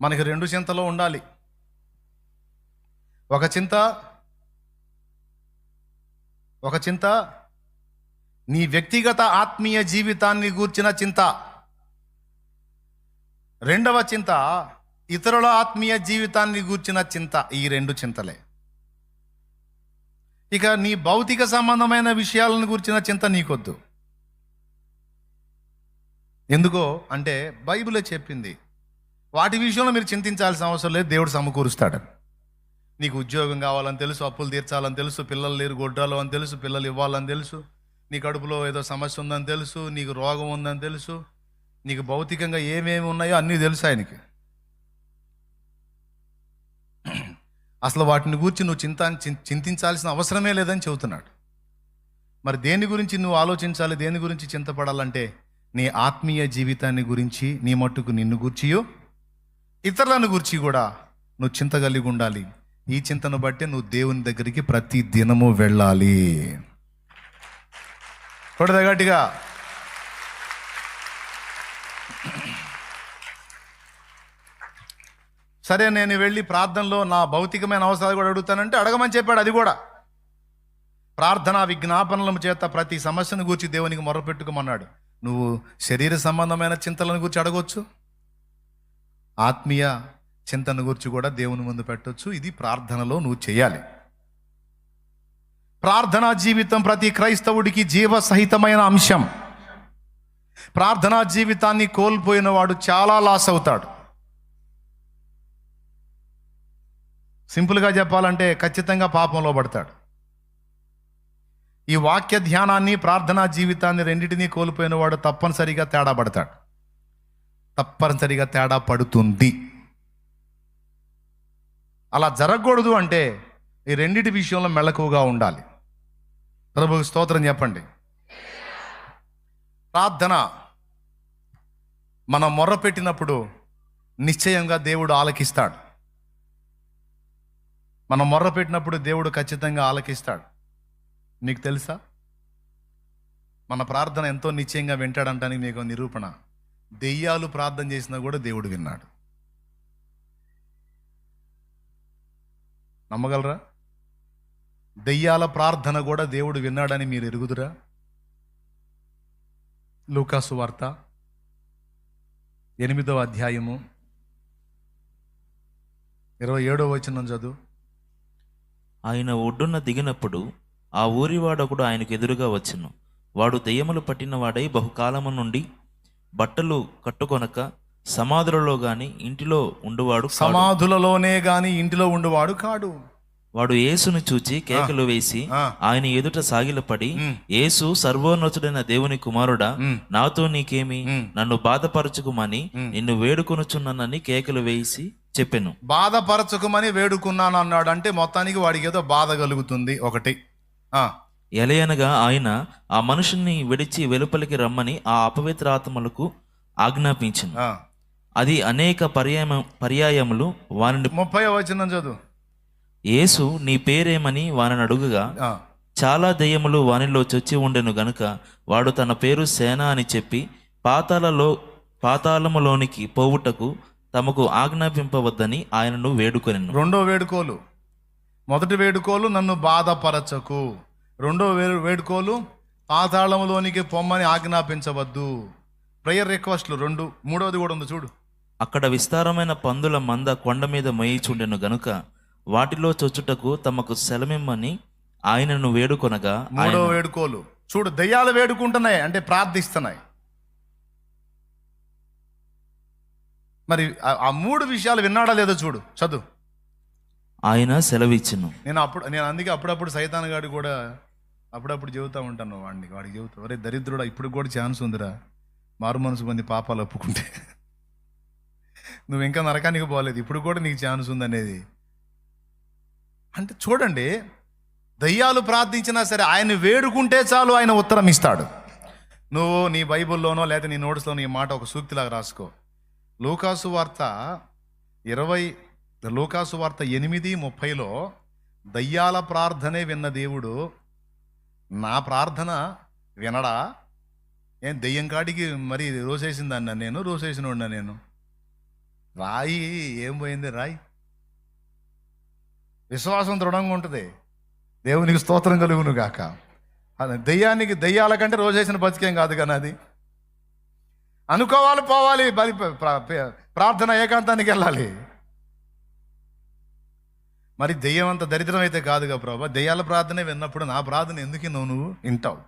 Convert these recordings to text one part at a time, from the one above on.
మనకి రెండు చింతలో ఉండాలి. ఒక చింత ఒక చింత నీ వ్యక్తిగత ఆత్మీయ జీవితాన్ని గూర్చిన చింత. రెండవ చింత ఇతరుల ఆత్మీయ జీవితాన్ని గూర్చిన చింత. ఈ రెండు చింతలే. ఇక నీ భౌతిక సంబంధమైన విషయాలను గురించిన చింత నీకొద్దు. ఎందుకో అంటే బైబిలే చెప్పింది వాటి విషయంలో మీరు చింతించాల్సిన అవసరం లేదు. దేవుడు సమకూరుస్తాడు. నీకు ఉద్యోగం కావాలని తెలుసు అప్పులు తీర్చాలని తెలుసు పిల్లలు లేరు గొడ్డాలు అని తెలుసు పిల్లలు ఇవ్వాలని తెలుసు నీ కడుపులో ఏదో సమస్య ఉందని తెలుసు నీకు రోగం ఉందని తెలుసు నీకు భౌతికంగా ఏమేమి ఉన్నాయో అన్నీ తెలుసు ఆయనకి. అసలు వాటిని గురించి నువ్వు చింత చింతించాల్సిన అవసరమే లేదని చెబుతున్నాడు. మరి దేని గురించి నువ్వు ఆలోచించాలి దేని గురించి చింతపడాలంటే నీ ఆత్మీయ జీవితాన్ని గురించి నీ మట్టుకు నిన్ను గూర్చియో ఇతరులను గురించి కూడా నువ్వు చింత కలిగి ఉండాలి. ఈ చింతను బట్టి నువ్వు దేవుని దగ్గరికి ప్రతి దినము వెళ్ళాలి. కొడదా సరే నేను వెళ్ళి ప్రార్థనలో నా భౌతికమైన అవసరాలు కూడా అడుగుతానంటే అడగమని చెప్పాడు అది కూడా. ప్రార్థనా విజ్ఞాపనల చేత ప్రతి సమస్యను గూర్చి దేవునికి మొరపెట్టుకోమన్నాడు. నువ్వు శరీర సంబంధమైన చింతలను గురించి అడగవచ్చు ఆత్మీయ చింతన గురించి కూడా దేవుని ముందు పెట్టొచ్చు. ఇది ప్రార్థనలో నువ్వు చేయాలి. ప్రార్థనా జీవితం ప్రతి క్రైస్తవుడికి జీవ సహితమైన అంశం. ప్రార్థనా జీవితాన్ని కోల్పోయిన వాడు చాలా లాస్ అవుతాడు. సింపుల్గా చెప్పాలంటే ఖచ్చితంగా పాపంలో పడతాడు. ఈ వాక్య ధ్యానాన్ని ప్రార్థనా జీవితాన్ని రెండింటినీ కోల్పోయిన వాడు తప్పనిసరిగా తేడా పడతాడు. తప్పనిసరిగా తేడా పడుతుంది. అలా జరగకూడదు అంటే ఈ రెండింటి విషయంలో మెళకువగా ఉండాలి. ప్రభుకు స్తోత్రం చెప్పండి. ప్రార్థన మనం మొర్ర పెట్టినప్పుడు నిశ్చయంగా దేవుడు ఆలకిస్తాడు. మనం మొర్ర పెట్టినప్పుడు దేవుడు ఖచ్చితంగా ఆలకిస్తాడు. మీకు తెలుసా? మన ప్రార్థన ఎంతో నిశ్చయంగా వింటాడంటానికి మీకు నిరూపణ. దెయ్యాలు ప్రార్థన చేసినా కూడా దేవుడు విన్నాడు. నమ్మగలరా? దెయ్యాల ప్రార్థన కూడా దేవుడు విన్నాడని మీరు ఎరుగుదురా? లూకాసు వార్త ఎనిమిదవ అధ్యాయము ఇరవై ఏడవ వచనం చదువు. ఆయన ఒడ్డున దిగినప్పుడు ఆ ఊరివాడొకడు ఆయనకు ఎదురుగా వచ్చును. వాడు దెయ్యములు పట్టినవాడై బహుకాలము నుండి బట్టలు కట్టుకొనక సమాధులలో గాని ఇంటిలో ఉండువాడు. సమాధులలోనే గాని ఇంటిలో ఉండువాడు కాడు వాడు యేసును చూచి కేకలు వేసి. ఆయన ఎదుట సాగిలపడి. యేసు సర్వోన్నతుడైన దేవుని కుమారుడా. నాతో నీకేమి. నన్ను బాధపరచుకుమని. నిన్ను వేడుకొనుచున్నానని కేకలు వేసి చెప్పెను బాధపరచకమని వేడుకున్నాను అన్నాడు అంటే మొత్తానికి వాడికి ఏదో బాధ కలుగుతుంది ఒకటి ఎలయనగా ఆయన ఆ మనుషుని విడిచి వెలుపలికి రమ్మని ఆ అపవిత్ర ఆత్మలకు ఆజ్ఞాపించింది. అది అనేక పర్యాయ పర్యాయములు వారిని ముప్పై వచనం చదువు. యేసు నీ పేరేమని వారిని అడుగుగా చాలా దెయ్యములు వానిలో చొచ్చి ఉండెను గనుక వాడు తన పేరు సేన అని చెప్పి పాతాలలో పాతాళములోనికి పోవుటకు తమకు ఆజ్ఞాపింపవద్దని ఆయనను వేడుకొనెను. రెండో వేడుకోలు. మొదటి వేడుకోలు నన్ను బాధపరచకు. రెండో వే వేడుకోలు పాతాళంలోనికి పొమ్మని ఆజ్ఞాపించవద్దు. ప్రేయర్ రిక్వెస్ట్లు రెండు మూడోది కూడా ఉంది చూడు. అక్కడ విస్తారమైన పందుల మంద కొండ మీద మొయిచుండెను గనుక వాటిలో చొచ్చుటకు తమకు సెలమిమ్మని ఆయనను వేడుకొనగా మూడో వేడుకోలు. చూడు దయ్యాలు వేడుకుంటున్నాయి అంటే ప్రార్థిస్తున్నాయి. మరి ఆ- ఆ మూడు విషయాలు విన్నాడా లేదో చూడు చదువు. ఆయన సెలవిచ్చును. నేను అప్పుడు నేను అందుకే అప్పుడప్పుడు సైతాన్ గాడి కూడా అప్పుడప్పుడు చెబుతూ ఉంటాను వాడిని. వాడికి చెబుతా అరే దరిద్రుడా ఇప్పుడు కూడా ఛాన్స్ ఉందిరా. మారు మనసు మంది పాపాలు ఒప్పుకుంటే. నువ్వు ఇంకా నరకానికి పోలేదు ఇప్పుడు కూడా నీకు ఛాన్స్ ఉందనేది. అంటే చూడండి దయ్యాలు ప్రార్థించినా సరే ఆయన వేడుకుంటే చాలు ఆయన ఉత్తరం ఇస్తాడు. నువ్వు నీ బైబిల్లోనో లేదా నీ నోట్స్లోనో ఈ మాట ఒక సూక్తిలాగా రాసుకో. లూకాసు వార్త ఇరవై లూకాసు వార్త ఎనిమిది ముప్పైలో దయ్యాల ప్రార్థనే విన్న దేవుడు నా ప్రార్థన వినడా? ఏం దెయ్యం కాడికి మరి రోజేసిందన్న నేను? రోసేసినోడినా నేను? రాయి ఏం పోయింది రాయి? విశ్వాసం దృఢంగా ఉంటుంది. దేవునికి స్తోత్రం కలుగును గాక. అది దెయ్యానికి దెయ్యాల కంటే రోజేసిన బతికేం కాదు కానీ అది. అనుకోవాలి పోవాలి బలి ప్రార్థన ఏకాంతానికి వెళ్ళాలి. మరి దెయ్యం అంత దరిద్రం అయితే కాదుగా ప్రభా. దెయ్యాల ప్రార్థనే విన్నప్పుడు నా ప్రార్థన ఎందుకు నువ్వు నువ్వు? వింటావు.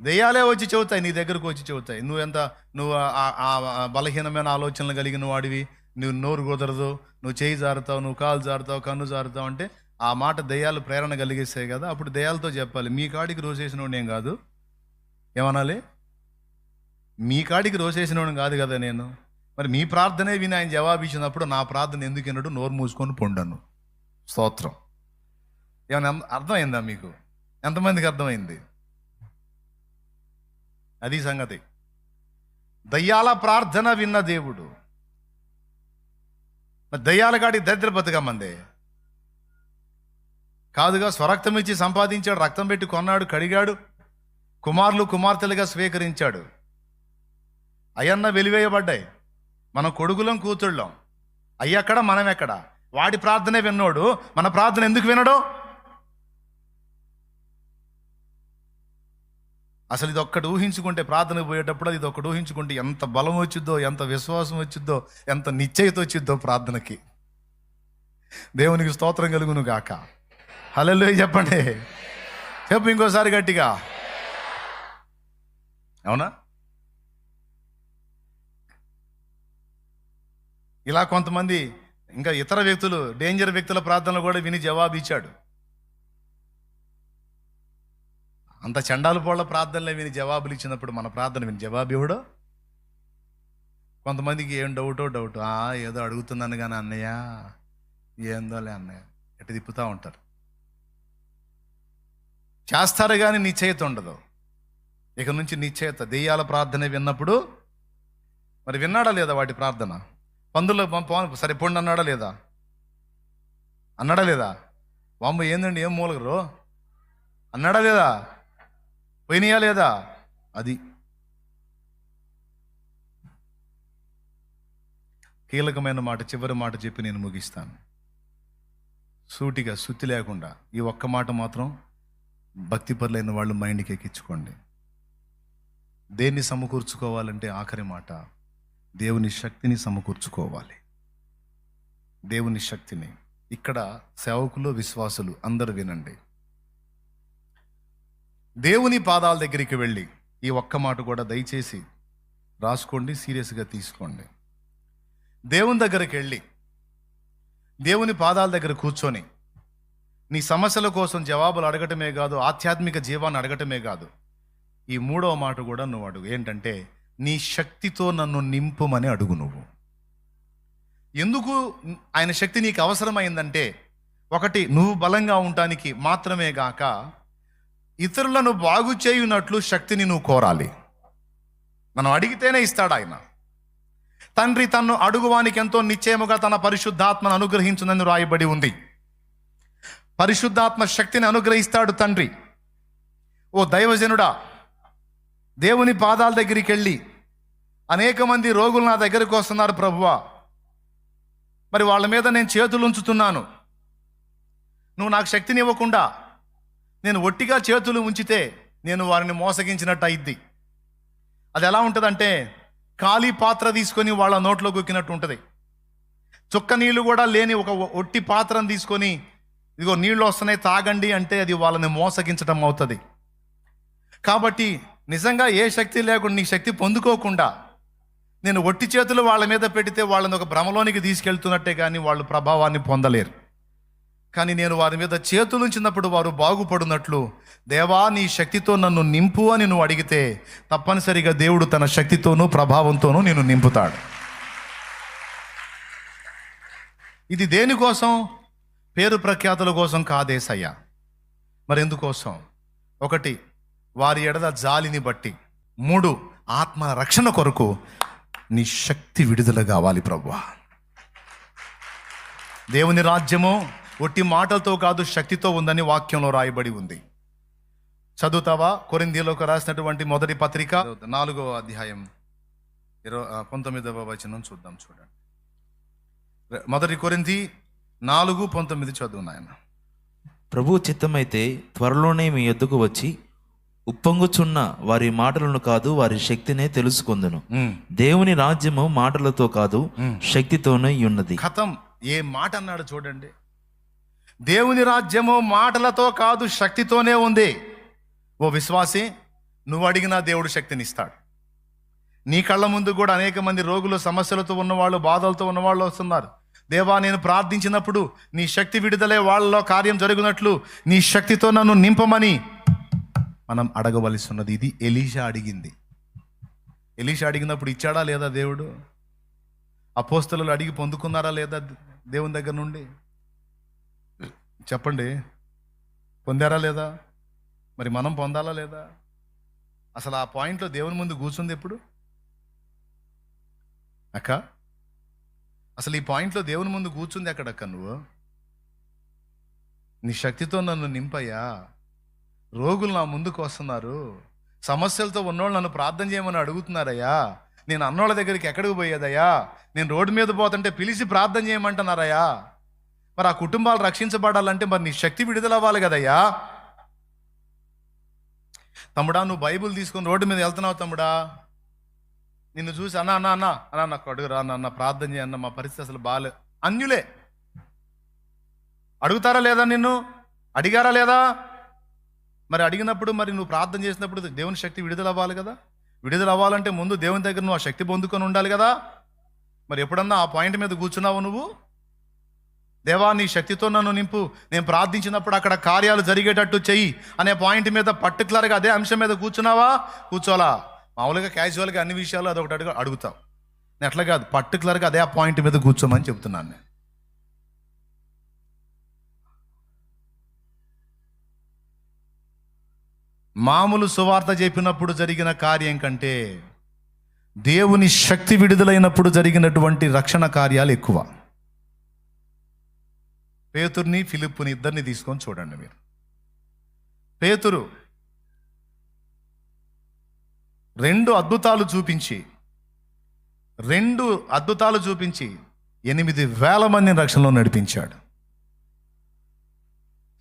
దెయ్యాలే వచ్చి చెబుతాయి నీ దగ్గరకు వచ్చి చెబుతాయి. నువ్వు ఎంత నువ్వు ఆ- బలహీనమైన ఆలోచనలు కలిగిన వాడివి నువ్వు నోరు కుదరదు నువ్వు చేయి జారుతావు నువ్వు కాలు జారుతావు కన్ను జారుతావు అంటే ఆ మాట దెయ్యాలు ప్రేరణ కలిగిస్తాయి కదా. అప్పుడు దెయ్యాలతో చెప్పాలి మీ కాడికి రోజేసినోడు ఏం కాదు? ఏమనాలి? మీ కాడికి రోజేసినోడు కాదు కదా నేను. మరి మీ ప్రార్థనే విని ఆయన జవాబు ఇచ్చినప్పుడు నా ప్రార్థన ఎందుకు అన్నట్టు నోరు మూసుకొని పొండను. స్తోత్రం. ఏమైనా అర్థమైందా మీకు? ఎంతమందికి అర్థమైంది? అది సంగతి. దయ్యాల ప్రార్థన విన్న దేవుడు. మరి దయ్యాల కాడి దరిద్ర బతుకమ్మంది. కాదుగా స్వరక్తం ఇచ్చి సంపాదించాడు రక్తం పెట్టి కొన్నాడు కడిగాడు కుమారులు కుమార్తెలుగా స్వీకరించాడు. అయన్న వెలివేయబడ్డాయి. మనం కొడుకులం కూతుళ్ళం. అయ్యక్కడ మనం ఎక్కడ? వాడి ప్రార్థనే విన్నోడు. మన ప్రార్థన ఎందుకు వినడు? అసలు ఇది ఒక్కటి ఊహించుకుంటే ప్రార్థనకు పోయేటప్పుడు ఇది ఒక్కటి ఊహించుకుంటే ఎంత బలం వచ్చిద్దో ఎంత విశ్వాసం వచ్చిద్దో ఎంత నిశ్చయిత వచ్చిద్దో ప్రార్థనకి. దేవునికి స్తోత్రం కలుగును గాక. హలో చెప్పండి. చెప్పు ఇంకోసారి గట్టిగా. అవునా? ఇలా కొంతమంది ఇంకా ఇతర వ్యక్తులు డేంజర్ వ్యక్తుల ప్రార్థనలు కూడా విని జవాబు ఇచ్చాడు. అంత చండాలు పోళ్ళ ప్రార్థనలే విని జవాబులు ఇచ్చినప్పుడు మన ప్రార్థన విని జవాబు ఇవ్వడు? కొంతమందికి ఏం డౌటో డౌట్ ఆ ఏదో అడుగుతున్నాను కానీ అన్నయ్య ఏందోలే అన్నయ్య ఎటు తిప్పుతూ ఉంటారు. చేస్తారు కానీ నిశ్చయిత ఉండదు. ఇక నుంచి నిశ్చయిత దెయ్యాల ప్రార్థన విన్నప్పుడు మరి విన్నాడా లేదా వాటి ప్రార్థన? పందుల్లో పం- సరే పొండి అన్నాడా లేదా? అన్నాడా లేదా? వాంబ ఏందండి ఏం మూలగరు అన్నాడా లేదా? పోయినాయా లేదా? అది. కీలకమైన మాట చివరి మాట చెప్పి నేను ముగిస్తాను. సూటిగా సుత్తి లేకుండా ఈ ఒక్క మాట మాత్రం భక్తి పరులైన వాళ్ళు మైండ్కి ఎక్కించుకోండి. దేన్ని సమకూర్చుకోవాలంటే ఆఖరి మాట దేవుని శక్తిని సమకూర్చుకోవాలి. దేవుని శక్తిని. ఇక్కడ సేవకులు విశ్వాసులు అందరూ వినండి. దేవుని పాదాల దగ్గరికి వెళ్ళి ఈ ఒక్క మాట కూడా దయచేసి రాసుకోండి సీరియస్గా తీసుకోండి. దేవుని దగ్గరికి వెళ్ళి దేవుని పాదాల దగ్గర కూర్చొని నీ సమస్యల కోసం జవాబులు అడగటమే కాదు ఆధ్యాత్మిక జీవాన్ని అడగటమే కాదు ఈ మూడవ మాట కూడా నువ్వు అడుగు. ఏంటంటే నీ శక్తితో నన్ను నింపుమని అడుగు నువ్వు. ఎందుకు ఆయన శక్తి నీకు అవసరమైందంటే ఒకటి నువ్వు బలంగా ఉండటానికి మాత్రమే గాక ఇతరులను బాగు చేయునట్లు శక్తిని నువ్వు కోరాలి. మనం అడిగితేనే ఇస్తాడు ఆయన. తండ్రి తన్ను అడుగువానికి ఎంతో నిశ్చయముగా తన పరిశుద్ధాత్మను అనుగ్రహించునని రాయబడి ఉంది. పరిశుద్ధాత్మ శక్తిని అనుగ్రహిస్తాడు తండ్రి. ఓ దైవజనుడా దేవుని పాదాల దగ్గరికి వెళ్ళి అనేక మంది రోగులు నా దగ్గరకు వస్తున్నారు ప్రభువా. మరి వాళ్ళ మీద నేను చేతులు ఉంచుతున్నాను. నువ్వు నాకు శక్తిని ఇవ్వకుండా నేను ఒట్టిగా చేతులు ఉంచితే నేను వారిని మోసగించినట్టు అయింది అది ఎలా ఉంటుందంటే ఖాళీ పాత్ర తీసుకొని వాళ్ళ నోట్లో గొక్కినట్టు ఉంటుంది. చుక్క నీళ్ళు కూడా లేని ఒక ఒట్టి పాత్రను తీసుకొని ఇదిగో నీళ్ళు వస్తున్నాయి తాగండి అంటే అది వాళ్ళని మోసగించడం అవుతుంది. కాబట్టి నిజంగా ఏ శక్తి లేకుండా నీ శక్తి పొందుకోకుండా నేను ఒట్టి చేతులు వాళ్ళ మీద పెడితే వాళ్ళని ఒక భ్రమలోనికి తీసుకెళ్తున్నట్టే కానీ వాళ్ళు ప్రభావాన్ని పొందలేరు. కానీ నేను వారి మీద చేతులు ఉంచినప్పుడు వారు బాగుపడినట్లు దేవా నీ శక్తితో నన్ను నింపు అని నువ్వు అడిగితే తప్పనిసరిగా దేవుడు తన శక్తితోనూ ప్రభావంతోనూ నేను నింపుతాడు. ఇది దేనికోసం పేరు ప్రఖ్యాతుల కోసం కాదేసయ్య మరి ఎందుకోసం ఒకటి వారి ఎడద జాలిని బట్టి. మూడు ఆత్మ రక్షణ కొరకు నీ శక్తి విడుదల కావాలి ప్రభువా దేవుని రాజ్యము ఒట్టి మాటలతో కాదు శక్తితో ఉందని వాక్యంలో రాయబడి ఉంది. చదువుతావా? కొరిందీలోకి రాసినటువంటి మొదటి పత్రిక. నాలుగో అధ్యాయం. ఇరవై పంతొమ్మిదవ వచనం చూద్దాం చూడండి. మొదటి కొరింథీ నాలుగు పంతొమ్మిది చదువు నాయన. ప్రభు చిత్తమైతే త్వరలోనే మీ యొద్దకు వచ్చి ఉప్పొంగుచున్న వారి మాటలను కాదు వారి శక్తినే తెలుసుకుందును. దేవుని రాజ్యము మాటలతో కాదు శక్తితోనే ఉన్నది. కథం ఏ మాట అన్నాడు చూడండి. దేవుని రాజ్యము మాటలతో కాదు శక్తితోనే ఉంది. ఓ విశ్వాసి నువ్వు అడిగినా దేవుడు శక్తిని ఇస్తాడు నీ కళ్ళ ముందు కూడా అనేక మంది రోగులు సమస్యలతో ఉన్నవాళ్ళు బాధలతో ఉన్నవాళ్ళు వస్తున్నారు. దేవా నేను ప్రార్థించినప్పుడు నీ శక్తి విడుదలే వాళ్ళలో కార్యం జరుగునట్లు నీ శక్తితో నన్ను నింపమని మనం అడగవలసి ఉన్నది ఇది ఎలీషా అడిగింది. ఎలీషా అడిగినప్పుడు ఇచ్చాడా లేదా దేవుడు? అపోస్తలు అడిగి పొందుకున్నారా లేదా దేవుని దగ్గర నుండి? చెప్పండి. పొందారా లేదా? మరి మనం పొందాలా లేదా? అసలు ఆ పాయింట్లో దేవుని ముందు కూర్చుంది ఎప్పుడు? అక్క అసలు ఈ పాయింట్లో దేవుని ముందు కూర్చుంది అక్కడక్క నువ్వు? నీ శక్తితో నన్ను నింపయ్యా. రోగులు నా ముందుకు వస్తున్నారు. సమస్యలతో ఉన్నోళ్ళు నన్ను ప్రార్థన చేయమని అడుగుతున్నారయ్యా. నేను అన్నోళ్ళ దగ్గరికి ఎక్కడికి పోయేదయ్యా? నేను రోడ్డు మీద పోతుంటే పిలిచి ప్రార్థన చేయమంటున్నారయ్యా. మరి ఆ కుటుంబాలు రక్షించబడాలంటే మరి నీ శక్తి విడుదల అవ్వాలి కదయ్యా. తమ్ముడా నువ్వు బైబుల్ తీసుకొని రోడ్డు మీద వెళ్తున్నావు తమ్ముడా. నిన్ను చూసి అన్న అన్న అన్న అన్న నాకు అడుగురా అన్న అన్న ప్రార్థన చేయన్న మా పరిస్థితి అసలు బాగాలే అన్యులే. అడుగుతారా లేదా నిన్ను? అడిగారా లేదా? మరి అడిగినప్పుడు మరి నువ్వు ప్రార్థన చేసినప్పుడు దేవుని శక్తి విడుదల అవ్వాలి కదా? విడుదల అవ్వాలంటే ముందు దేవుని దగ్గర నువ్వు ఆ శక్తి పొందుకొని ఉండాలి కదా? మరి ఎప్పుడన్నా ఆ పాయింట్ మీద కూర్చున్నావు నువ్వు? దేవా నీ శక్తితో నన్ను నింపు. నేను ప్రార్థించినప్పుడు అక్కడ కార్యాలు జరిగేటట్టు చెయ్యి అనే పాయింట్ మీద పర్టికులర్గా అదే అంశం మీద కూర్చున్నావా? కూర్చోలా మామూలుగా క్యాజువల్గా అన్ని విషయాలు అదొకటి అడుగు అడుగుతావు. నేను అట్లా కాదు పర్టికులర్గా అదే ఆ పాయింట్ మీద కూర్చోమని చెప్తున్నాను నేను. మామూలు సువార్త చెప్పినప్పుడు జరిగిన కార్యం కంటే దేవుని శక్తి విడుదలైనప్పుడు జరిగినటువంటి రక్షణ కార్యాలు ఎక్కువ. పేతుర్ని ఫిలిప్పుని ఇద్దరిని తీసుకొని చూడండి మీరు. పేతురు రెండు అద్భుతాలు చూపించి రెండు అద్భుతాలు చూపించి ఎనిమిది వేల మందిని రక్షణలో నడిపించాడు.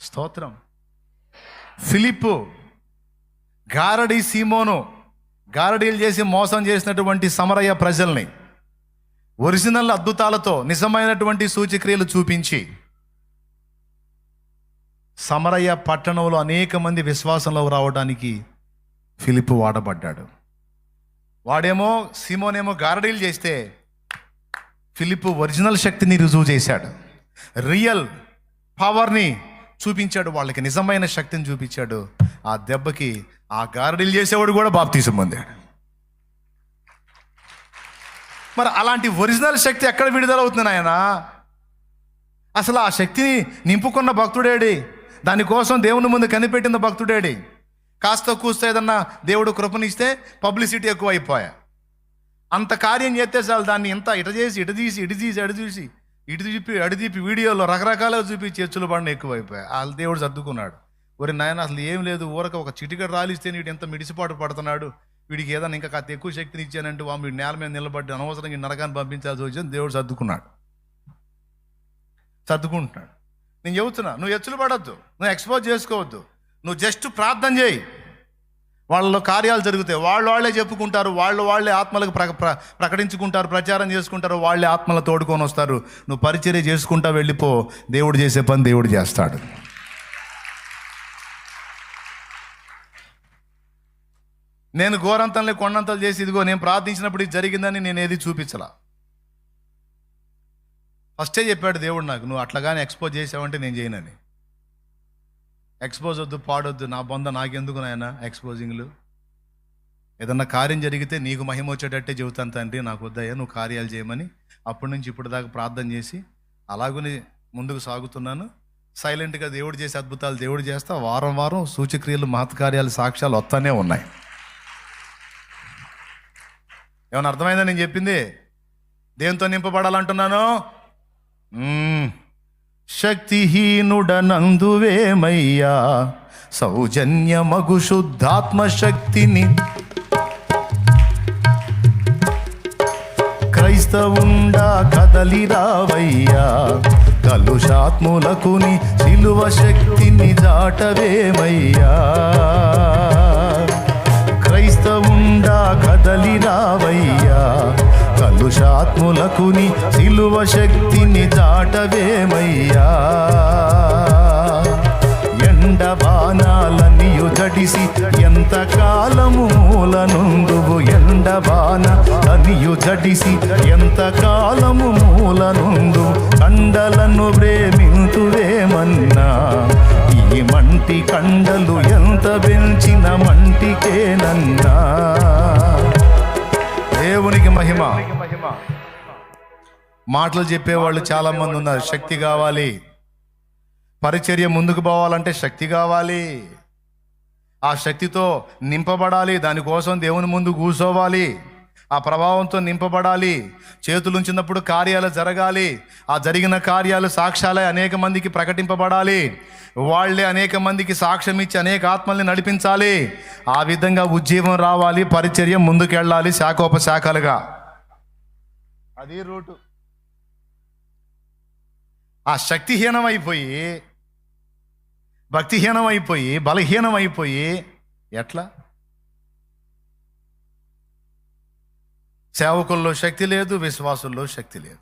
స్తోత్రం. ఫిలిప్పు గారడి సీమోను గారడీలు చేసి మోసం చేసినటువంటి సమరయ్య ప్రజల్ని ఒరిజినల్ అద్భుతాలతో నిజమైనటువంటి సూచిక్రియలు చూపించి సమరయ్య పట్టణంలో అనేక మంది విశ్వాసంలో రావడానికి ఫిలిప్ వాడబడ్డాడు. వాడేమో సీమోనేమో గారడీలు చేస్తే ఫిలిప్ ఒరిజినల్ శక్తిని రుజువు చేశాడు. రియల్ పవర్ని చూపించాడు వాళ్ళకి నిజమైన శక్తిని చూపించాడు. ఆ దెబ్బకి ఆ గారడీలు చేసేవాడు కూడా బాప్తీసం పొందాడు. మరి అలాంటి ఒరిజినల్ శక్తి ఎక్కడ విడుదలవుతుంది ఆయన అసలు ఆ శక్తిని నింపుకున్న భక్తుడేడి? దానికోసం దేవుని ముందు కనిపెట్టిన భక్తుడేడి? కాస్త కూస్త ఏదన్నా దేవుడు కృపనిస్తే పబ్లిసిటీ ఎక్కువ అయిపోయా అంత కార్యం చేస్తే చాలు దాన్ని ఇంత ఇట చేసి ఇటు తీసి ఇటు తీసి అడు చూసి ఇటు చూపి అడి తీపి వీడియోలో రకరకాలుగా చూపి చర్చలు పడిన ఎక్కువైపోయాయి. వాళ్ళ దేవుడు సర్దుకున్నాడు. ఒరి నాయన అసలు ఏం లేదు ఊరక ఒక చిటికడ రాలిస్తే వీడు ఎంత మిడిసిపాటు పడుతున్నాడు. వీడికి ఏదైనా ఇంకా కాస్త ఎక్కువ శక్తిని ఇచ్చానంటే వాడు వీడి నేల మీద నిలబడి అనవసరంగా నరకాన్ని పంపించాల్సి వచ్చింది దేవుడు సర్దుకున్నాడు. సర్దుకుంటున్నాడు. నేను చెబుతున్నా నువ్వు ఎచ్చులు పడద్దు నువ్వు ఎక్స్పోజ్ చేసుకోవద్దు. నువ్వు జస్ట్ ప్రార్థన చేయి. వాళ్ళలో కార్యాలు జరుగుతాయి. వాళ్ళు వాళ్ళే చెప్పుకుంటారు. వాళ్ళు వాళ్ళే ఆత్మలకు ప్ర ప్ర- ప్రకటించుకుంటారు. ప్రచారం చేసుకుంటారు. వాళ్ళే ఆత్మలు తోడుకొని వస్తారు. నువ్వు పరిచర్య చేసుకుంటా వెళ్ళిపో. దేవుడు చేసే పని దేవుడు చేస్తాడు. నేను ఘోరంతంలో కొండంతలు చేసి ఇదిగో నేను ప్రార్థించినప్పుడు ఇది జరిగిందని నేను ఏది చూపించలా? ఫస్టే చెప్పాడు దేవుడు నాకు నువ్వు అట్లాగానే ఎక్స్పోజ్ చేసావంటే నేను చేయనని. ఎక్స్పోజ్ వద్దు పాడొద్దు నా బొంద నాకెందుకు నాయన ఎక్స్పోజింగ్లు ఏదన్నా కార్యం జరిగితే నీకు మహిమ వచ్చేటట్టే చెబుతాను తండ్రి నాకు వద్దయ్యా నువ్వు కార్యాలు చేయమని అప్పటి నుంచి ఇప్పుడు దాకా ప్రార్థన చేసి అలాగనే ముందుకు సాగుతున్నాను. సైలెంట్గా దేవుడు చేసే అద్భుతాలు దేవుడు చేస్తా వారం వారం సూచక్రియలు మహత్కార్యాలు సాక్ష్యాలు వస్తానే ఉన్నాయి. ఏమైనా అర్థమైందా నేను చెప్పింది? దేంతో నింపబడాలంటున్నాను? శక్తిహీనుడనందువేమయ్యా? సౌజన్యమగు శుద్ధాత్మ శక్తిని క్రైస్తవుండా కదలి రావయ్యా కలుషాత్ములకుని శిలువ శక్తిని దాటవేమయ్యా క్రైస్తవుండా కదలి రావయ్యా కలుషాత్ములకుని సిలువ శక్తిని దాటవేమయ్యా? ఎండ బాణాలనియు జడిసి ఎంత కాలము మూలనుందువు ఎండ బాణ అనియు జడిసి ఎంత కాలము మూలనుందు కండలను ప్రేమింతువేమన్నా? ఈ మంటి కండలు ఎంత పెంచిన మంటికేనన్నా? దేవునికి మహిమ. మాటలు చెప్పేవాళ్ళు చాలా మంది ఉన్నారు. శక్తి కావాలి. పరిచర్య ముందుకు పోవాలంటే శక్తి కావాలి. ఆ శక్తితో నింపబడాలి. దానికోసం దేవుని ముందు కూర్చోవాలి. ఆ ప్రభావంతో నింపబడాలి. చేతులు ఉంచినప్పుడు కార్యాలు జరగాలి. ఆ జరిగిన కార్యాలు సాక్ష్యాలే అనేక మందికి ప్రకటింపబడాలి. వాళ్ళే అనేక మందికి సాక్ష్యం ఇచ్చి అనేక ఆత్మల్ని నడిపించాలి. ఆ విధంగా ఉజ్జీవం రావాలి పరిచర్య ముందుకెళ్ళాలి శాఖోపశాఖలుగా. అది రూటు. ఆ శక్తిహీనం అయిపోయి భక్తిహీనం అయిపోయి బలహీనం అయిపోయి ఎట్లా? సేవకుల్లో శక్తి లేదు విశ్వాసుల్లో శక్తి లేదు.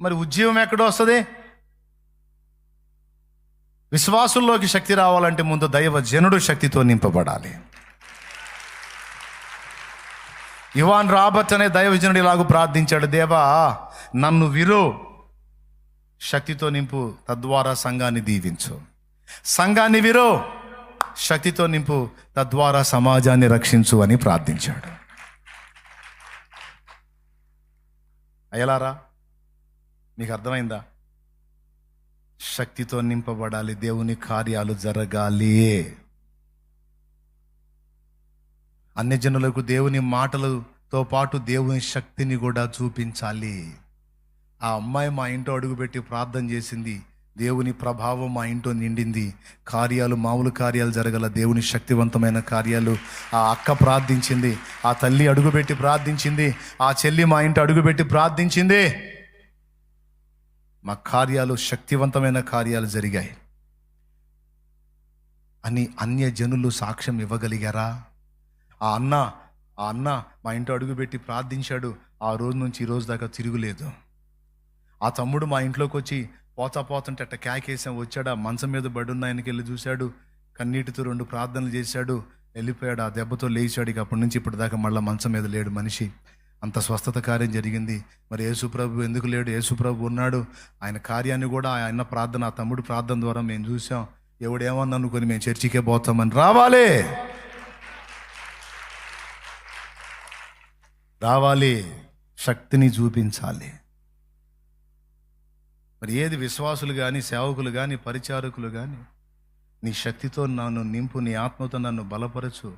మరి ఉద్యమం ఎక్కడ వస్తుంది? విశ్వాసుల్లోకి శక్తి రావాలంటే ముందు దైవ జనుడు శక్తితో నింపబడాలి. ఇవాన్ రాబర్ట్ అనే దైవజనుడు ఇలాగూ ప్రార్థించాడు దేవా నన్ను విరు. శక్తితో నింపు తద్వారా సంఘాన్ని దీవించు. సంఘాన్ని విరో. శక్తితో నింపు తద్వారా సమాజాన్ని రక్షించు అని ప్రార్థించాడు. అయ్యలారా నీకు అర్థమైందా? శక్తితో నింపబడాలి దేవుని కార్యాలు జరగాలి. అన్ని జనులకు దేవుని మాటలతో పాటు దేవుని శక్తిని కూడా చూపించాలి. ఆ అమ్మాయి మా ఇంట్లో అడుగుపెట్టి ప్రార్థన చేసింది దేవుని ప్రభావం మా ఇంట్లో నిండింది. కార్యాలు మామూలు కార్యాలు జరగల దేవుని శక్తివంతమైన కార్యాలు. ఆ అక్క ప్రార్థించింది ఆ తల్లి అడుగుపెట్టి ప్రార్థించింది ఆ చెల్లి మా ఇంటి అడుగుపెట్టి ప్రార్థించింది. మా కార్యాలు శక్తివంతమైన కార్యాలు జరిగాయి. అని అన్య జనులు సాక్ష్యం ఇవ్వగలిగారా? ఆ అన్న ఆ అన్న మా ఇంట్లో అడుగుపెట్టి ప్రార్థించాడు. ఆ రోజు నుంచి ఈ రోజు దాకా తిరుగులేదు. ఆ తమ్ముడు మా ఇంట్లోకి వచ్చి పోతా పోతుంటే అట్ట కేకేసాం వచ్చాడు? ఆ మంచం మీద బడున్న ఆయనకి వెళ్ళి చూశాడు. కన్నీటితో రెండు ప్రార్థనలు చేశాడు. వెళ్ళిపోయాడు. ఆ దెబ్బతో లేచాడు. ఇక అప్పటి నుంచి ఇప్పటిదాకా మళ్ళీ మంచం మీద లేడు మనిషి. అంత స్వస్థత కార్యం జరిగింది. మరి యేసుప్రభు ఎందుకు లేడు? యేసుప్రభు ఉన్నాడు. ఆయన కార్యాన్ని కూడా ఆయన ప్రార్థన ఆ తమ్ముడు ప్రార్థన ద్వారా మేము చూసాం ఎవడేమన్నా అనుకుని మేము చర్చికే పోతామని. రావాలి! రావాలి. శక్తిని చూపించాలి. మరి ఏది విశ్వాసులు కానీ సేవకులు కానీ పరిచారకులు కానీ నీ శక్తితో నన్ను నింపు నీ ఆత్మతో నన్ను బలపరచు.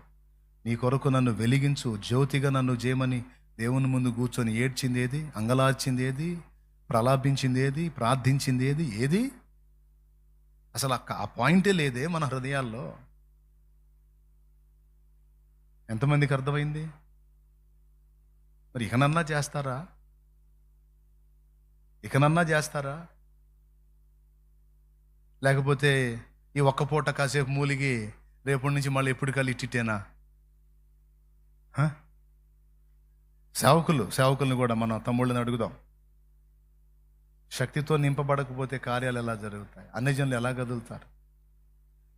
నీ కొరకు నన్ను వెలిగించు. జ్యోతిగా నన్ను చేయమని దేవుని ముందు కూర్చొని ఏడ్చింది ఏది అంగలార్చింది ఏది ప్రలాపించింది ఏది ప్రార్థించింది ఏది ఏది? అసలు అక్క ఆ పాయింటే లేదే మన హృదయాల్లో. ఎంతమందికి అర్థమైంది? మరి ఇకనన్నా చేస్తారా? ఇకనన్నా చేస్తారా? లేకపోతే ఈ ఒక్క పూట కాసేపు మూలిగి రేపటి నుంచి మళ్ళీ ఎప్పుడు కలి ఇట్టిటేనా సేవకులు సేవకుల్ని కూడా మనం తమ్ముళ్ళని అడుగుదాం. శక్తితో నింపబడకపోతే కార్యాలు ఎలా జరుగుతాయి? అన్యజనులు ఎలా కదులుతారు?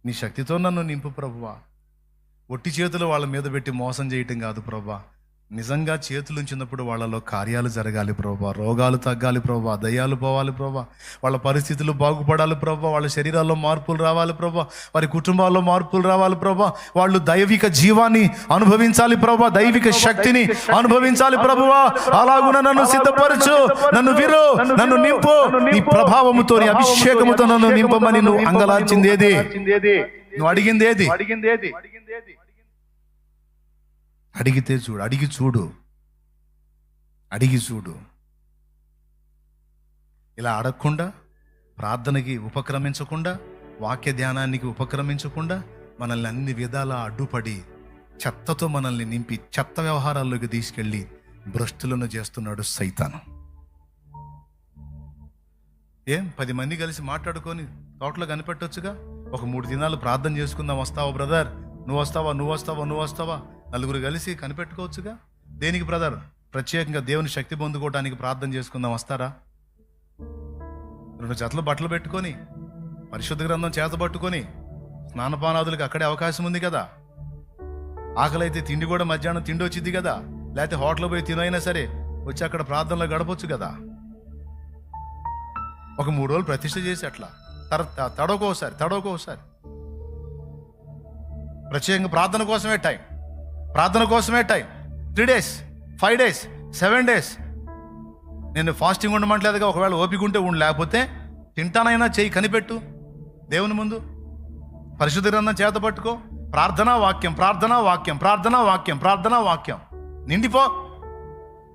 నీ శక్తితో నన్ను నింపు ప్రభువా. ఒట్టి చేతులు వాళ్ళ మీద పెట్టి మోసం చేయటం కాదు ప్రభా నిజంగా చేతులు ఉంచినప్పుడు వాళ్ళలో కార్యాలు జరగాలి ప్రభా. రోగాలు తగ్గాలి ప్రభా. దయ్యాలు పోవాలి ప్రభా. వాళ్ళ పరిస్థితులు బాగుపడాలి ప్రభా. వాళ్ళ శరీరాల్లో మార్పులు రావాలి ప్రభా. వారి కుటుంబాల్లో మార్పులు రావాలి ప్రభా. వాళ్ళు దైవిక జీవాన్ని అనుభవించాలి ప్రభా. దైవిక శక్తిని అనుభవించాలి ప్రభువా అలాగున నన్ను సిద్ధపరచు. నన్ను విరు. నన్ను నింపు. నీ ప్రభావముతో నీ అభిషేకముతో నన్ను నింపమని నువ్వు అంగలార్చింది ఏది నువ్వు అడిగింది ఏది అడిగింది ఏది అడిగితే చూడు అడిగి చూడు. అడిగి చూడు. ఇలా అడగకుండా ప్రార్థనకి ఉపక్రమించకుండా వాక్య ధ్యానానికి ఉపక్రమించకుండా మనల్ని అన్ని విధాల అడ్డుపడి చెత్తతో మనల్ని నింపి చెత్త వ్యవహారాల్లోకి తీసుకెళ్ళి భ్రష్టులను చేస్తున్నాడు సైతాను. ఏం? పది మంది కలిసి మాట్లాడుకొని తోటలో కనిపెట్టొచ్చుగా? ఒక మూడు దినాలు ప్రార్థన చేసుకుందాం వస్తావా బ్రదర్? నువ్వు వస్తావా నువ్వు వస్తావా నువ్వు వస్తావా? నలుగురు కలిసి కనిపెట్టుకోవచ్చుగా? దేనికి బ్రదర్ ప్రత్యేకంగా దేవుని శక్తి పొందుకోవడానికి ప్రార్థన చేసుకుందాం వస్తారా? రెండు జతలు బట్టలు పెట్టుకొని పరిశుద్ధ గ్రంథం చేతబట్టుకొని స్నానపానాదులకు అక్కడే అవకాశం ఉంది కదా? ఆకలైతే తిండి కూడా మధ్యాహ్నం తిండి వచ్చింది కదా? లేకపోతే హోటల్ పోయి తినైనా సరే వచ్చి అక్కడ ప్రార్థనలో గడపొచ్చు కదా? ఒక మూడు రోజులు ప్రతిష్ఠ చేసి అట్లా. తర తడవకోసారి తడవకోసారి ప్రత్యేకంగా ప్రార్థన కోసమే టైం. ప్రార్థన కోసమే time. Three days five days seven days. నేను ఫాస్టింగ్ ఉండమంటలేదుగా ఒకవేళ ఓపిక ఉంటే ఉండి లేకపోతే తింటానైనా చేయి కనిపెట్టు. దేవుని ముందు పరిశుద్ధ గ్రంథం చేత పట్టుకో. ప్రార్థనా వాక్యం ప్రార్థనా వాక్యం ప్రార్థనా వాక్యం ప్రార్థనా వాక్యం. నిండిపో.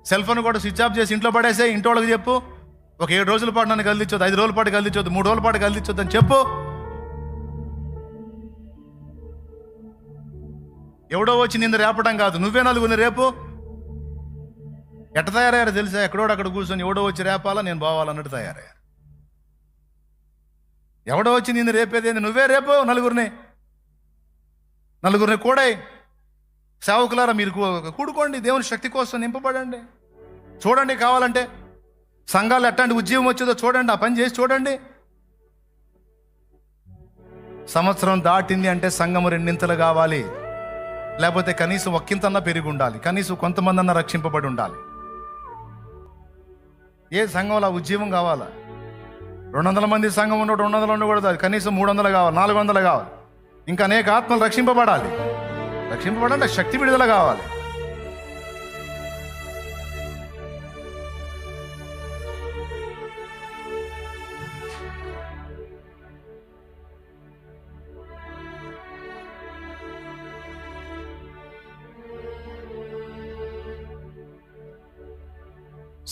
సెల్ ఫోన్ కూడా స్విచ్ ఆఫ్ చేసి ఇంట్లో పడేసే ఇంటి వాళ్ళకి చెప్పు. ఒక ఏడు రోజుల పాటు నన్ను కదిలించొద్దు ఐదు రోజుల పాటు కదిలించొద్దు మూడు రోజుల పాటు కదిలించొద్దు అని చెప్పు. ఎవడో వచ్చి నిన్ను రేపడం కాదు. నువ్వే నలుగురిని రేపు. ఎట్ట తయారయ్యారో తెలుసా? ఎక్కడోడు అక్కడ కూర్చొని ఎవడో వచ్చి రేపాలా నేను బావాలన్నట్టు తయారయ్యారు. ఎవడో వచ్చి నిన్ను రేపేదేంది నువ్వే రేపు నలుగురిని. నలుగురిని కూడా. సేవకులారా మీరు కూడుకోండి. దేవుని శక్తి కోసం నింపబడండి. చూడండి కావాలంటే. సంఘాలు ఎట్లాంటి ఉద్యమం వచ్చేదో చూడండి. ఆ పని చేసి చూడండి. సంవత్సరం దాటింది అంటే సంఘం రెండింతలు కావాలి. లేకపోతే కనీసం ఒక్కింతన్నా పెరిగి ఉండాలి. కనీసం కొంతమంది అన్న రక్షింపబడి ఉండాలి. ఏ సంఘంలో ఉద్యమం కావాలా? రెండు వందల మంది సంఘం ఉన్న రెండు వందలు ఉండకూడదు అది. కనీసం మూడు వందలు కావాలి నాలుగు వందలు కావాలి. ఇంకా అనేక ఆత్మలు రక్షింపబడాలి. రక్షింపబడాలంటే శక్తి విడుదల కావాలి.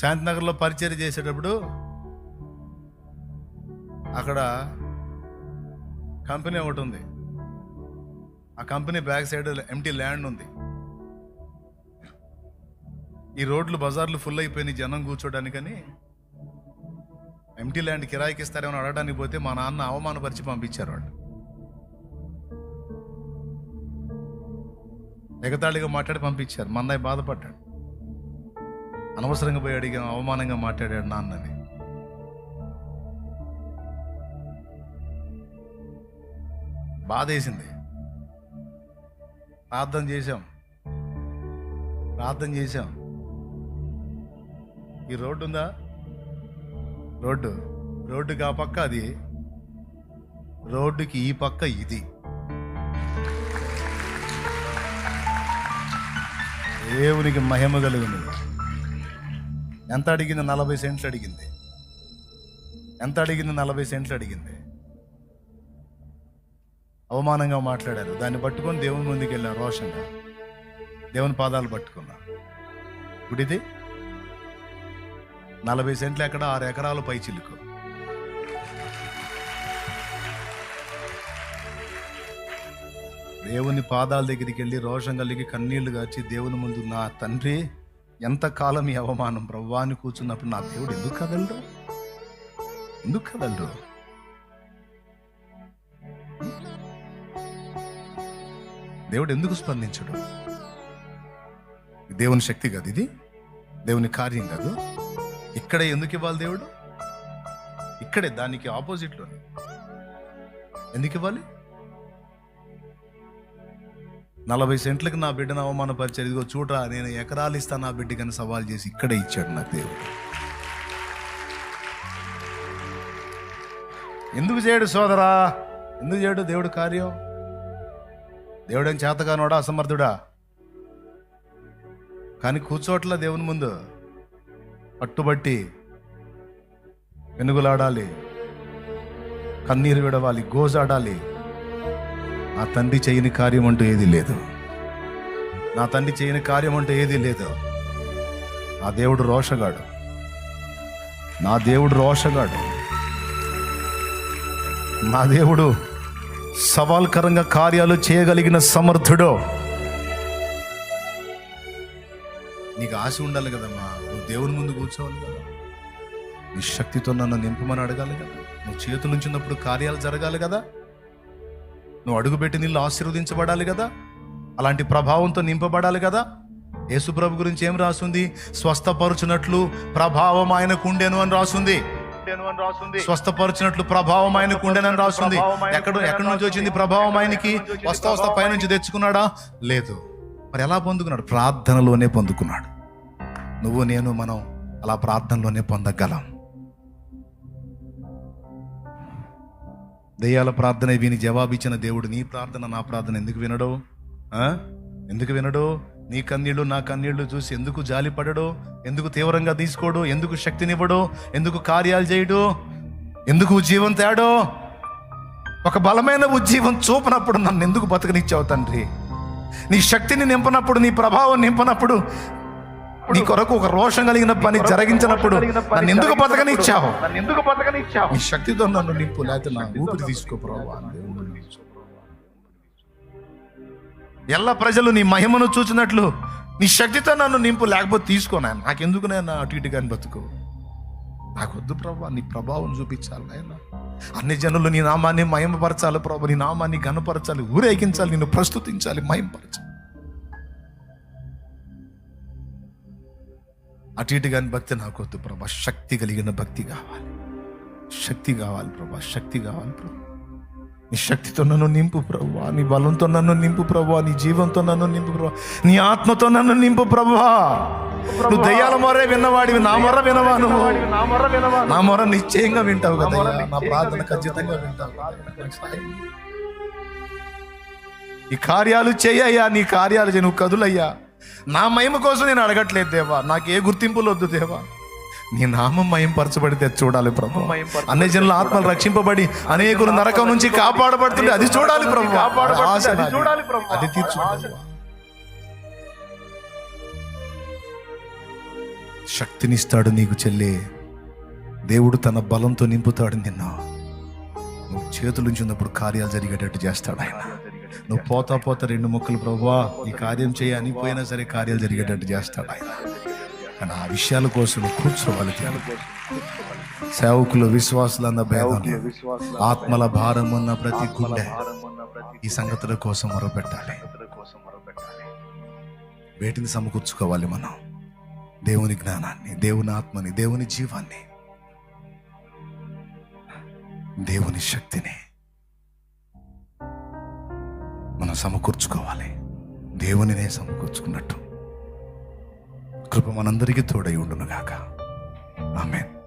శాంతినగర్లో పరిచయం చేసేటప్పుడు అక్కడ కంపెనీ ఒకటి ఉంది. ఆ company back side empty land ఉంది. ఈ రోడ్లు బజార్లు ఫుల్ అయిపోయినాయి జనం కూర్చోడానికని. ఎంటీ ల్యాండ్ కిరాయికి ఇస్తారేమని అడగడానికి పోతే మా నాన్న అవమానపరిచి పంపించారు వాళ్ళు ఎగతాళిగా మాట్లాడి పంపించారు. మా అన్నయ్య బాధపడ్డాడు. అనవసరంగా పోయి అడిగాం అవమానంగా మాట్లాడాడు నాన్నని. బాధేసింది. ప్రార్థన చేశాం. ప్రార్థన చేశాం. ఈ రోడ్డు ఉందా? రోడ్డు. రోడ్డుకి ఆ పక్క అది. రోడ్డుకి ఈ పక్క ఇది. దేవునికి మహిమ కలిగింది ఎంత అడిగింది? నలభై సెంట్లు అడిగింది. ఎంత అడిగింది? నలభై సెంట్లు అడిగింది. అవమానంగా మాట్లాడారు. దాన్ని పట్టుకొని దేవుని ముందుకు వెళ్ళాం రోషంగా దేవుని పాదాలు పట్టుకున్నా. ఇప్పుడు ఇది నలభై సెంట్లు ఎక్కడ? ఆరు ఎకరాలు పై చిలుకు. దేవుని పాదాల దగ్గరికి వెళ్ళి రోషం కలిగి కన్నీళ్ళు గాచి దేవుని ముందు నా తండ్రి ఎంతకాలం ఈ అవమానం? ప్రవ్వాన్ని కూర్చున్నప్పుడు నా దేవుడు ఎందుకు కదలరు ఎందుకు కదలరు దేవుడు ఎందుకు స్పందించడు? దేవుని శక్తి కాదు ఇది. దేవుని కార్యం కాదు. ఇక్కడే ఎందుకు ఇవ్వాలి దేవుడు? ఇక్కడే దానికి ఆపోజిట్లో ఎందుకు ఇవ్వాలి? నలభై సెంట్లకు నా బిడ్డను అవమానపరిచారు ఇదిగో చూడరా నేను ఎకరాలు ఇస్తాను నా బిడ్డకని సవాల్ చేసి ఇక్కడే ఇచ్చాడు నా దేవుడు. ఎందుకు చేయడు సోదరా? ఎందుకు చేయడు దేవుడు కార్యం? దేవుడేం చేతగానోడా అసమర్థుడా? కానీ కూర్చోట్ల దేవుని ముందు. పట్టుబట్టి వెనుగులాడాలి కన్నీరు విడవాలి గోజాడాలి నా తండ్రి చేయని కార్యం అంటూ ఏది లేదు. నా తండ్రి చేయని కార్యం అంటూ ఏది లేదు. నా దేవుడు రోషగాడు. నా దేవుడు రోషగాడు. నా దేవుడు సవాల్కరంగా కార్యాలు చేయగలిగిన సమర్థుడు. నీకు ఆశ ఉండాలి కదమ్మా. నువ్వు దేవుని ముందు కూర్చోవాలి కదా. నీ శక్తితో నన్ను నింపమని అడగాలి కదా. నువ్వు చేతులు ఉంచినప్పుడు కార్యాలు జరగాలి కదా. నువ్వు అడుగుపెట్టి నీళ్ళు ఆశీర్వదించబడాలి కదా? అలాంటి ప్రభావంతో నింపబడాలి కదా? యేసుప్రభు గురించి ఏం రాసుంది? స్వస్థపరుచునట్లు ప్రభావం ఆయనకు ఉండేను అని రాసుంది. స్వస్థపరిచినట్లు ప్రభావం ఆయనకు ఉండేనని రాస్తుంది ఎక్కడ ఎక్కడి నుంచి వచ్చింది ప్రభావం ఆయనకి? వస్తా వస్తా పైనుంచి తెచ్చుకున్నాడా? లేదు. మరి ఎలా పొందుకున్నాడు? ప్రార్థనలోనే పొందుకున్నాడు. నువ్వు నేను మనం అలా ప్రార్థనలోనే పొందగలం. దెయ్యాల ప్రార్థన విని జవాబిచ్చిన దేవుడు నీ ప్రార్థన నా ప్రార్థన ఎందుకు వినడు? ఎందుకు వినడు? నీ కన్నీళ్ళు నా కన్నీళ్ళు చూసి ఎందుకు జాలి పడడు ఎందుకు తీవ్రంగా తీసుకోడు? ఎందుకు శక్తినివ్వడు? ఎందుకు కార్యాలు చేయడు? ఎందుకు ఉజ్జీవం తేడు? ఒక బలమైన ఉజ్జీవం చూపనప్పుడు నన్ను ఎందుకు బతకనిచ్చావు తండ్రి? నీ శక్తిని నింపనప్పుడు నీ ప్రభావం నింపనప్పుడు నీ కొరకు ఒక రోషం కలిగిన పని జరిగించినప్పుడు నన్ను ఎందుకు బతకనిచ్చావు? ఎందుకు బతకనిచ్చావు? నీ శక్తితో నన్ను నింపు లేకపోతే నా ఊపిరి తీసుకో ఎల్ల ప్రజలు నీ మహిమను చూచినట్లు నీ శక్తితో నన్ను నింపు లేకపోతే తీసుకోనా నాకెందుకు నేను అటు ఇటు కానీ బతుకు? నాకు వద్దు ప్రభా నీ ప్రభావం చూపించాలి నాయన. అన్ని జనులు నీ నామాన్ని మహిమపరచాలి ప్రభు నీ నామాన్ని గనపరచాలి ఊరేగించాలి నిన్ను ప్రస్తుతించాలి మహిమపరచాలి. అటు ఇటు కాని భక్తి నాకు వద్దు ప్రభా. శక్తి కలిగిన భక్తి కావాలి. శక్తి కావాలి ప్రభా. శక్తి కావాలి ప్రభా. నీ శక్తితో నన్ను నింపు ప్రభా. నీ బలంతో నన్ను నింపు ప్రభా. నీ జీవంతో నన్ను నింపు ప్రభా. నీ ఆత్మతో నన్ను నింపు ప్రభా. నువ్వు దయ్యాల మొరే విన్నవాడివి. నా మొర వినవా నువ్వు? నా మొర నిశ్చయంగా వింటావు కదా నా ప్రార్థన ఖచ్చితంగా వింటావు. ఈ కార్యాలు చేయయ్యా. నీ కార్యాలు చేయి నువ్వు కదులయ్యా. నా మహిమ కోసం నేను అడగట్లేదు దేవా. నాకు ఏ గుర్తింపులు వద్దు దేవా. నీ నామం మహిమ పరచబడితే చూడాలి ప్రభు. అన్ని జనుల ఆత్మలు రక్షింపబడి అనేకులు నరకం నుంచి కాపాడబడుతుంటే అది చూడాలి ప్రభు. అది. చూడాలి తీర్చు. శక్తినిస్తాడు నీకు చెల్లి. దేవుడు తన బలంతో నింపుతాడు నిన్న. నువ్వు చేతులుంచినప్పుడు కార్యాలు జరిగేటట్టు చేస్తాడు ఆయన. నువ్వు పోతా పోతా రెండు ముక్కలు ప్రభువా ఈ కార్యం చేయ అని పోయినా సరే కార్యాలు జరిగేటట్టు చేస్తాడు ఆయన. కానీ ఆ విషయాల కోసం కూర్చోవాలి. సేవకులు విశ్వాసులు అన్న భేదం. ఆత్మల భారం ఉన్న ప్రతి గుండె ఈ సంగతుల కోసం మొరపెట్టాలి. వేటిని సమకూర్చుకోవాలి మనం. దేవుని జ్ఞానాన్ని దేవుని ఆత్మని దేవుని జీవాన్ని దేవుని శక్తిని. మనం సమకూర్చుకోవాలి. దేవునినే సమకూర్చుకున్నట్టు. కృప మనందరికీ తోడై ఉండునుగాక. ఆమెన్.